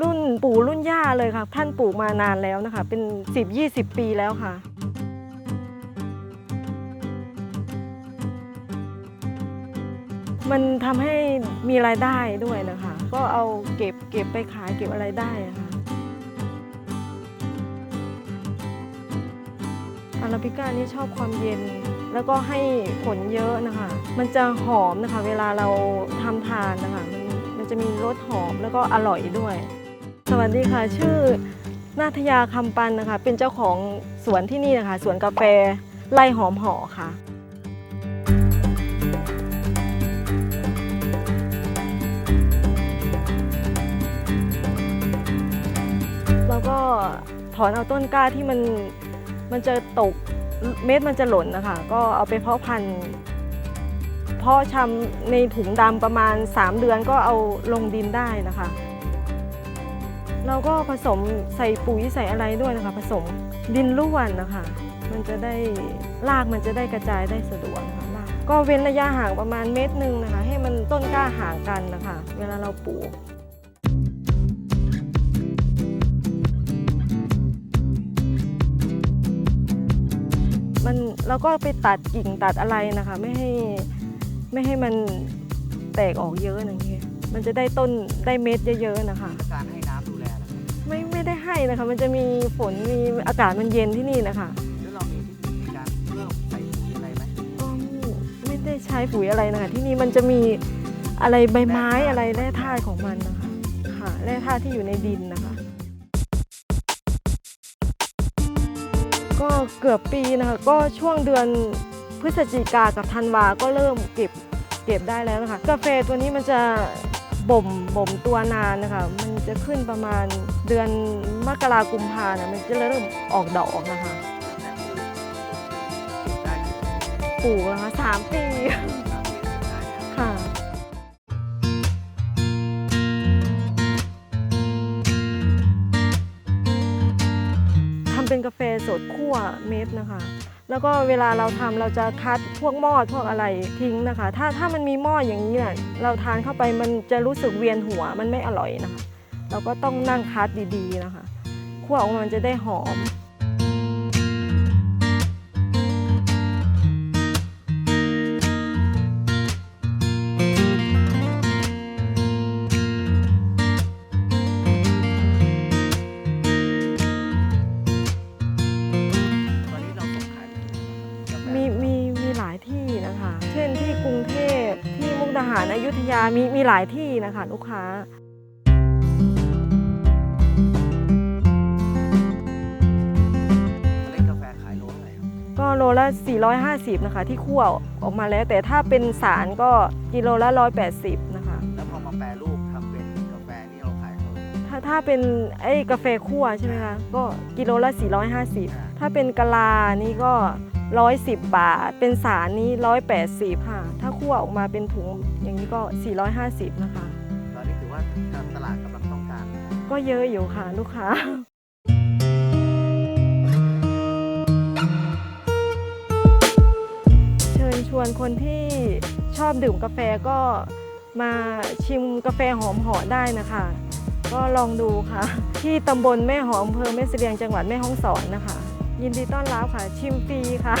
รุ่นปู่รุ่นย่าเลยค่ะ ท่านปลูกมานานแล้วนะคะ เป็น 10-20 ปีแล้วค่ะมันทำให้มีรายได้ด้วยนะคะ ก็เอาเก็บเก็บไปขายเก็บอะไรได้ะค่ะอาราบิก้านี่ชอบความเย็น แล้วก็ให้ผลเยอะนะคะ มันจะหอมนะคะ เวลาเราทำทานนะคะ มันมันจะมีรสหอมแล้วก็อร่อยด้วย สวัสดีค่ะ ชื่อนาทยาคำปันนะคะ เป็นเจ้าของสวนที่นี่นะคะ สวนกาแฟไร่หอมห่อค่ะ แล้วก็ถอนเอาต้นกล้าที่มันมันจะตกเม็ดมันจะหล่นนะคะ ก็เอาไปเพาะพันธุ์เพาะชำในถุงดำประมาณ 3 เดือนก็เอาลงดินได้นะคะ เราก็ผสมใส่ปุ๋ยใส่อะไรด้วยนะคะ ผสมดินร่วนนะคะ มันจะได้รากมันจะได้กระจายได้สะดวกนะคะรากก็เว้นระยะห่างประมาณเมตรหนึ่งนะคะ ให้มันต้นกล้าห่างกันนะคะ เวลาเราปลูกมันเราก็ไปตัดกิ่งตัดอะไรนะคะ ไม่ให้ไม่ให้มันแตกออกเยอะอย่างเงี้ยมันจะได้ต้นได้เม็ดเยอะๆนะคะการให้น ไม่ไม่ได้ให้นะคะ มันจะมีฝนมีอากาศมันเย็นที่นี่นะคะแล้วเรามีวิธีการเพิ่มใส่ปุ๋ยอะไรไหมก็ไม่ได้ใช้ปุ๋ยอะไรนะคะ ที่นี่มันจะมีอะไรใบไม้อะไรแร่ธาตุของมันนะคะค่ะแร่ธาตุที่อยู่ในดินนะคะ ก็เกือบปีนะคะ ก็ช่วงเดือนพฤศจิกากับธันวาก็เริ่มเก็บเก็บได้แล้วนะคะ กาแฟตัวนี้มันจะ บ่มบ่มตัวนานนะคะ มันจะขึ้นประมาณเดือนมกรากุมภานะมันจะเริ่มออกดอกนะคะได้ปลูกนะคะสามปีค่ะ คั่วเม็ดนะคะ แล้วก็เวลาเราทำเราจะคัดพวกหม้อพวกอะไรทิ้งนะคะ ถ้าถ้ามันมีหม้ออย่างนี้เนี่ยเราทานเข้าไปมันจะรู้สึกเวียนหัวมันไม่อร่อยนะคะ เราก็ต้องนั่งคัดดีๆนะคะคั่วออกมาจะได้หอม ที่มุกดาหารอยุธยามีมีหลายที่นะคะลูกค้าเล่นกาแฟขายโลเท่าไหร่ครับก็โลละ 450 นะคะ ที่คั่วออกมาแล้ว แต่ถ้าเป็นสารก็กิโลละ 180 นะคะ แล้วพอมาแปรรูปทำเป็นกาแฟนี่เราขายเท่าไหร่ถ้าถ้าเป็นไอ้กาแฟคั่วใช่ไหมคะก็กิโลละ 450 ถ้าเป็นกะลานี่ก็ 110 บาท เป็นสารนี้ 180ค่ะถ้าคั่วออกมาเป็นถุงอย่างนี้ก็ 450 นะคะ ตอนนี้ถือว่าตลาดกำลังต้องการ ก็เยอะอยู่ค่ะลูกค้า เชิญชวนคนที่ชอบดื่มกาแฟก็มาชิมกาแฟหอมหอได้นะคะ ก็ลองดูค่ะ ที่ตำบลแม่หอมอำเภอแม่เสลียงจังหวัดแม่ฮ่องสอนนะคะ ยินดีต้อนรับค่ะ ชิมฟรีค่ะ